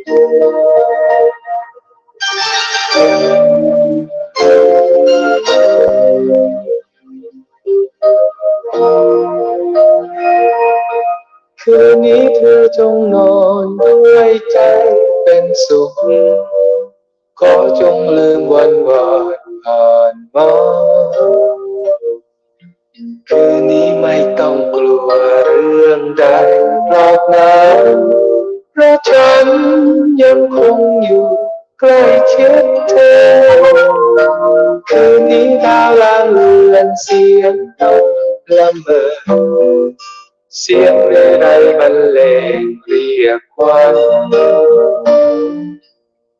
คืนนี้เธอจงนอนด้วยใจเป็นสุข ขอจงลืมวันวานผ่านมาคืนนี้ไม่ต้องกลัวเรื่องใดรอกนั้น เพราะฉันยังคงอยู่ใกล้ชิดเธอ คืนนี้ดาวลางเลือนเสียงนกละเมอเสียงเรไรบรรเลงเรียกวัน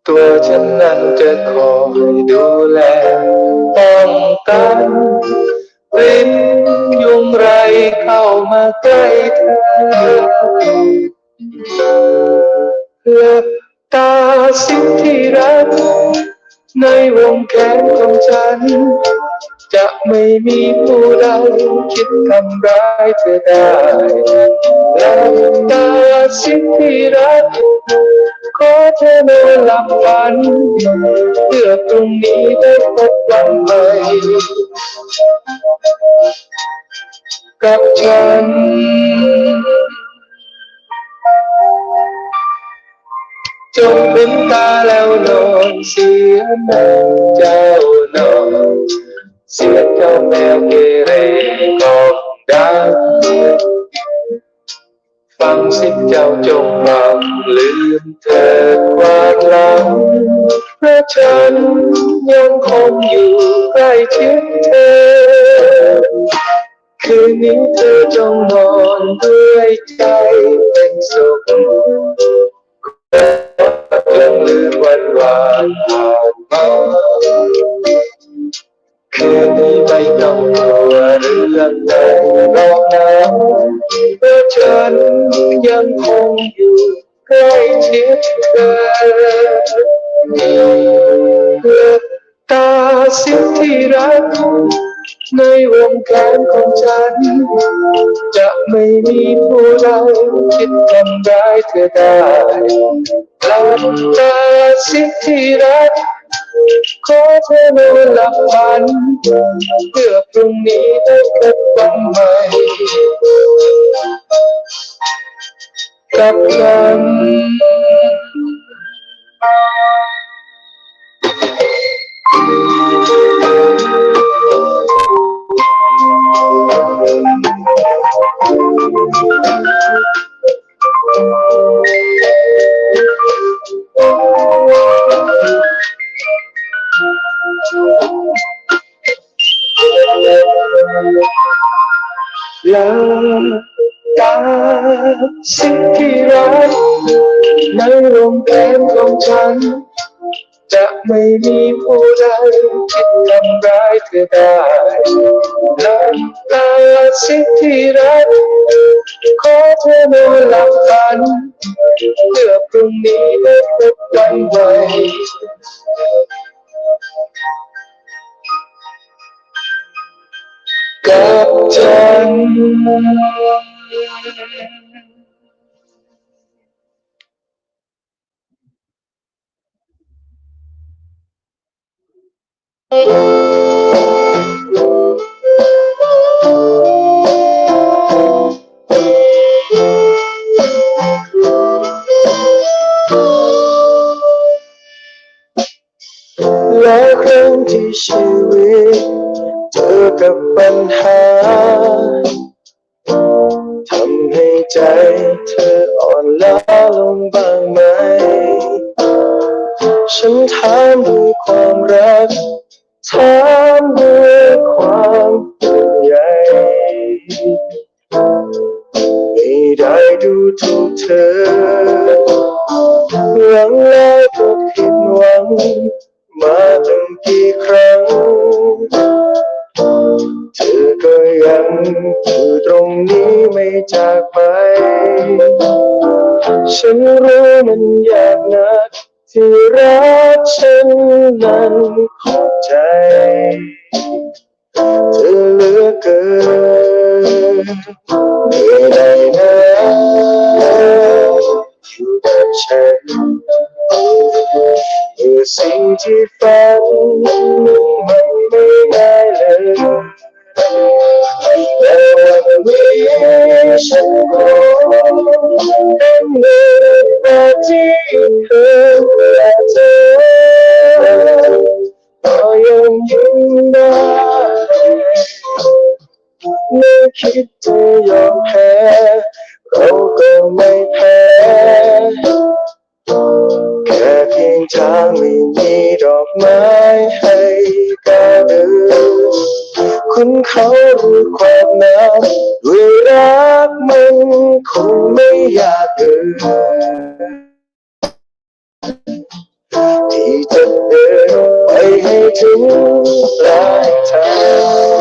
ตัวฉันนั้นจะคอยดูแลป้องกันเป็นยุงไรเข้ามาใกล้เธอ ลับตาสิที่รัก ในวงแขนของฉัน จะไม่มีผู้ใดคิดทำร้ายเธอได้หลับตาสิที่รักขอเธอนอนหลับฝันเพื่อพรุ่งนี้ได้พบวันใหม่กับฉัน จงลืมตาแล้วนอนเสียแม่เจ้านอนเสียเจ้าแมวเกเรกองดังฟังสิเจ้าจงฟังลืมเถิดควาลังเพราะฉันยังคงอยู่ใกล้ชิดเธอ คืนนี้เธอจงนอนด้วยใจเป็นสุข จงลืมวันวานผ่านมาคืนนี้ไม่ต้องกลัวเรื่องใดหรอกนะเพราะฉันยังคงอยู่ใกล้ชิดเธอหลับตาสิที่รัก ในวงแขนของฉัน จะไม่มีผู้ใดคิดทำร้ายเธอได้หลับตาสิที่รักขอเธอนอนหลับฝันเพื่อพรุ่งนี้ได้พบวันใหม่กับฉัน หลับตาสิ่งที่รั จะไม่มีผู้ใดคิดทำร้ายเธอได้หลับตาสิ่งที่รักขอเธอนอนหลับฝันเพื่อพรุ่งนี้ได้พบวันใหม่กับฉัน และครั้งที่ชีวิตเจอกับปัญหาทำให้ใจเธออ่อนล้าลงบ้างไหม ฉันถามด้ ถูกเธอหลังแล้วก็ผิดหวัง มาตั้งกี่ครั้ง เธอก็ยังอยู่ตรงนี้ไม่จากไป ฉันรู้มันยากนักที่รักฉันนั้นขอบใจ เธอเหลือเกินไม่ได้นะอยู่กับฉันเมื่อสิ่ คุณเขารู้ความหนาวด้วยรักมันคงไม่ยากเกินที่จะเดินไปให้ถึงปลายทาง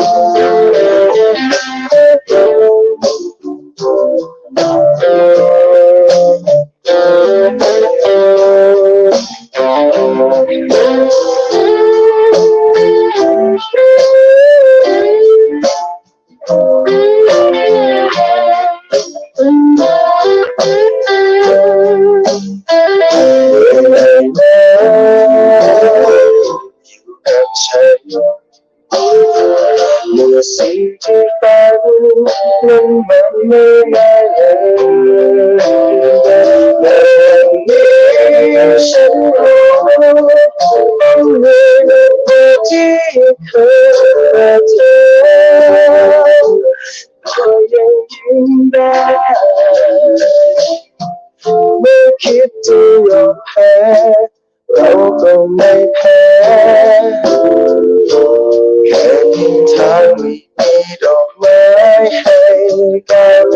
กัน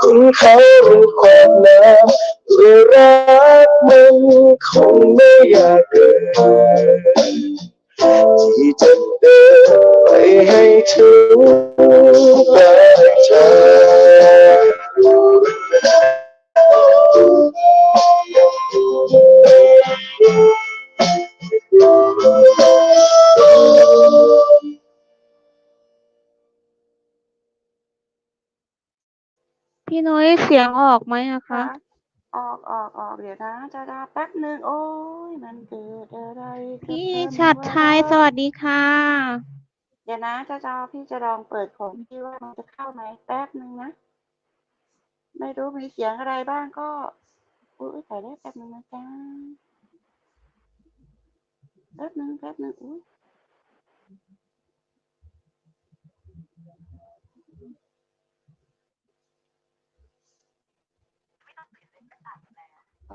คุณเขารู้ความหนาวด้วยรักมันคงไม่อยากเกินที่จะเดินไปให้ถึงปลายทาง พี่นุ้ยเสียงออกไหมอะคะ ออกออกออกเดี๋ยวนะจะดาแป๊บหนึ่งโอ้ยมันเกิดอะไรกับพี่เธอชัดชัยไม่สวัสดีค่ะ เดี๋ยวนะจะจาพี่จะลองเปิดของพี่ว่ามันจะเข้าไหมแป๊บหนึ่งนะ ไม่รู้มีเสียงอะไรบ้างก็อุ้ยใส่ได้แป๊บหนึ่งนะจ๊ะแป๊บหนึ่งแป๊บหนึ่งอุ้ย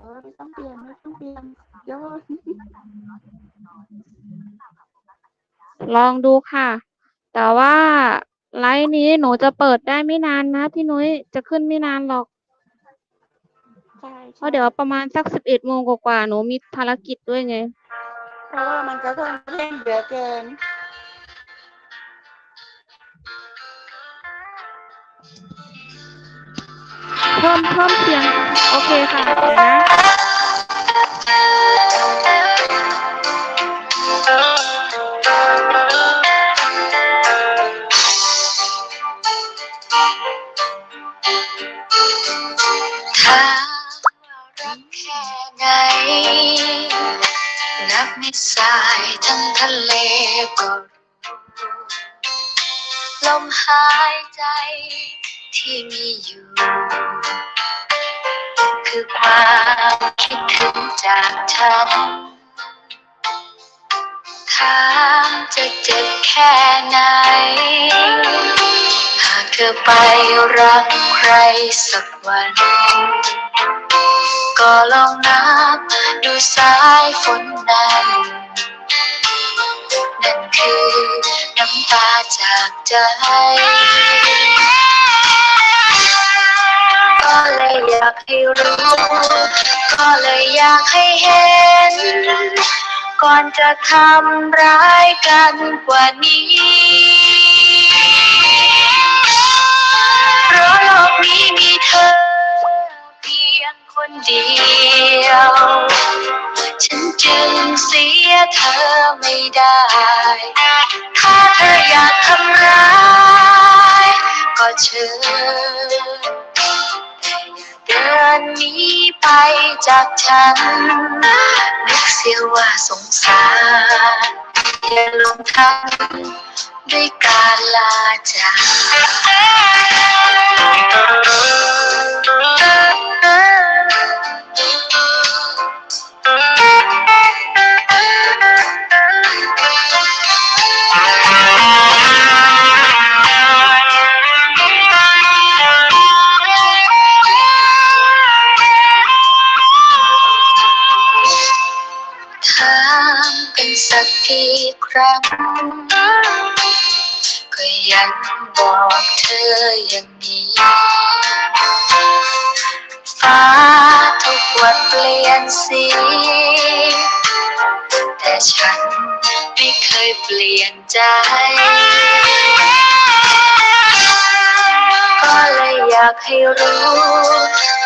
ออไม่ต้องเปลี่ยนไม่ต้องเปลี่ยนโยนลองดูค่ะ แต่ว่าไลฟ์นี้หนูจะเปิดได้ไม่นานนะพี่นุ้ยจะขึ้นไม่นานหรอกใช่เพราะเดี๋ยวประมาณสักสิบเอ็ดโมงกว่าๆหนูมีภารกิจด้วยไง เพราะว่ามันจะต้องเล่นเหลือเกิน เพิ่มเพิ่มเสียง โอเคค่ะเดี๋ยวนะนับไม่สายทั้งทะเลก็ลมหายใจที่มีอยู่ คือความคิดถึงจากฉันถามจะเจ็บแค่ไหน หากเธอไปรักใครสักวัน ก็ลองนับดูสายฝนนั้นนั่นคือน้ำตาจากใจ ก็เลยอยากให้รู้ ก็เลยอยากให้เห็น ก่อนจะทำร้ายกันกว่านี้ เพราะโลกนี้มีเธอเพียงคนเดียว ฉันจึงเสียเธอไม่ได้ ถ้าเธออยากทำร้าย ก็เชิญ แต่อย่าเดินหนีไปจากฉัน นึกเสียว่าสงสารอย่าลงทันด้วยการลาจาก รั้งก็ยังบอกเธออย่างนี้ฟ้าทุกวันเปลี่ยนสี แต่ฉันไม่เคยเปลี่ยนใจ ก็เลยอยากให้รู้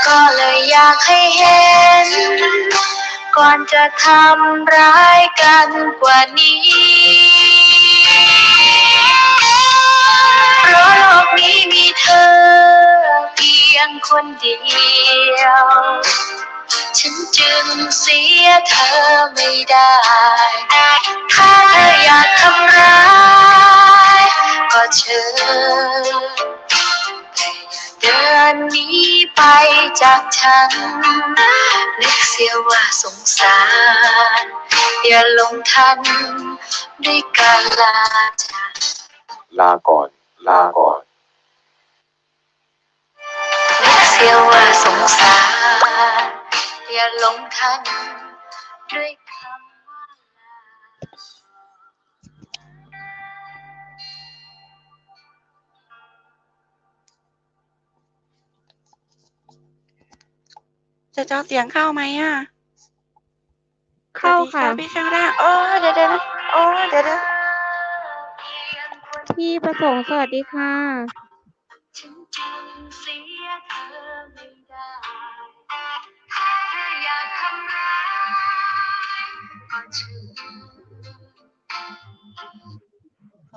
ก็เลยอยากให้เห็น ก่อนจะทำร้ายกันกว่านี้ เธอเพียงคนเดียว ฉันจึงเสียเธอไม่ได้ ถ้าเธออยากทำร้าย ก็เชิญเดินหนีไปจากฉัน นึกเสียว่าสงสาร อย่าลงทันด้วยการลาจากลาก่อน ลาก่อน ลงทันด้วยคำว่าลาจะจอเสียงเข้าไหมอะเข้าค่ะ สวัสดีพี่ข้างล่างโอ้เดี๋ยวเดี๋ยวนะโอ้เดี๋ยวเดี๋ยว พี่ประสงค์สวัสดีค่ะ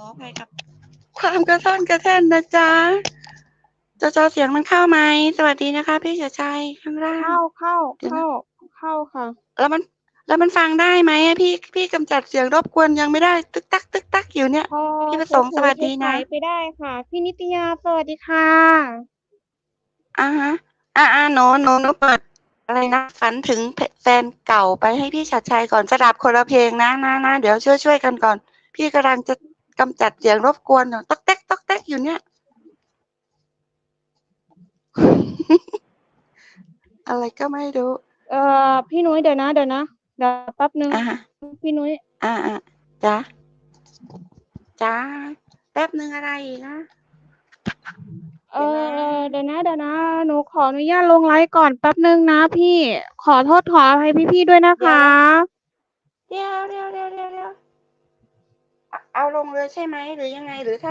ออภัยกับ ความกระท่อนกระแท่นนะจ๊ะจะจอเสียงมันเข้าไหมสวัสดีนะคะ พี่เฉยชัยข้างล่างเข้าเข้าเดี๋ยวนะเข้าเข้าค่ะ แล้วมัน แล้วมันฟังได้ไหมอะพี่พี่กำจัดเสียงรบกวนยังไม่ได้ ตึกตัก ตึกตักอยู่เนี่ยพอพี่ประสงค์สวัสดีนะใช้ไปได้ค่ะ พี่นิตยาสวัสดีค่ะอ่าฮะอ่าอ่าโนโนโนเปิดอะไรนะฝันถึงแฟนเก่าไปให้พี่ชัดชัยก่อนสดับคนละเพลงนะนะนะเดี๋ยวช่วยช่วยกันก่อน พี่กำลังจะ กำจัดเสียงรบกวนอยู่ต๊อกแต๊กต๊อกแต๊กอยู่เนี่ยอะไรก็ไม่รู้ เอ่อ พี่นุ้ยเดี๋ยวนะเดี๋ยวนะเดี๋ยวแป๊บนึง อ่าฮะพี่นุ้ย อ่าอ่าจ้าจ้าแป๊บนึงอะไรอีกนะเออเดี๋ยวนะเดี๋ยวนะ หนูขออนุญาตลงไลฟ์ก่อนแป๊บนึงนะพี่ ขอโทษขออภัยพี่ๆด้วยนะคะ เดี๋ยวเดี๋ยวเดี๋ยวเดี๋ยวเดี๋ยวเอา เอาลงเลยใช่ไหมหรือยังไงหรือถ้า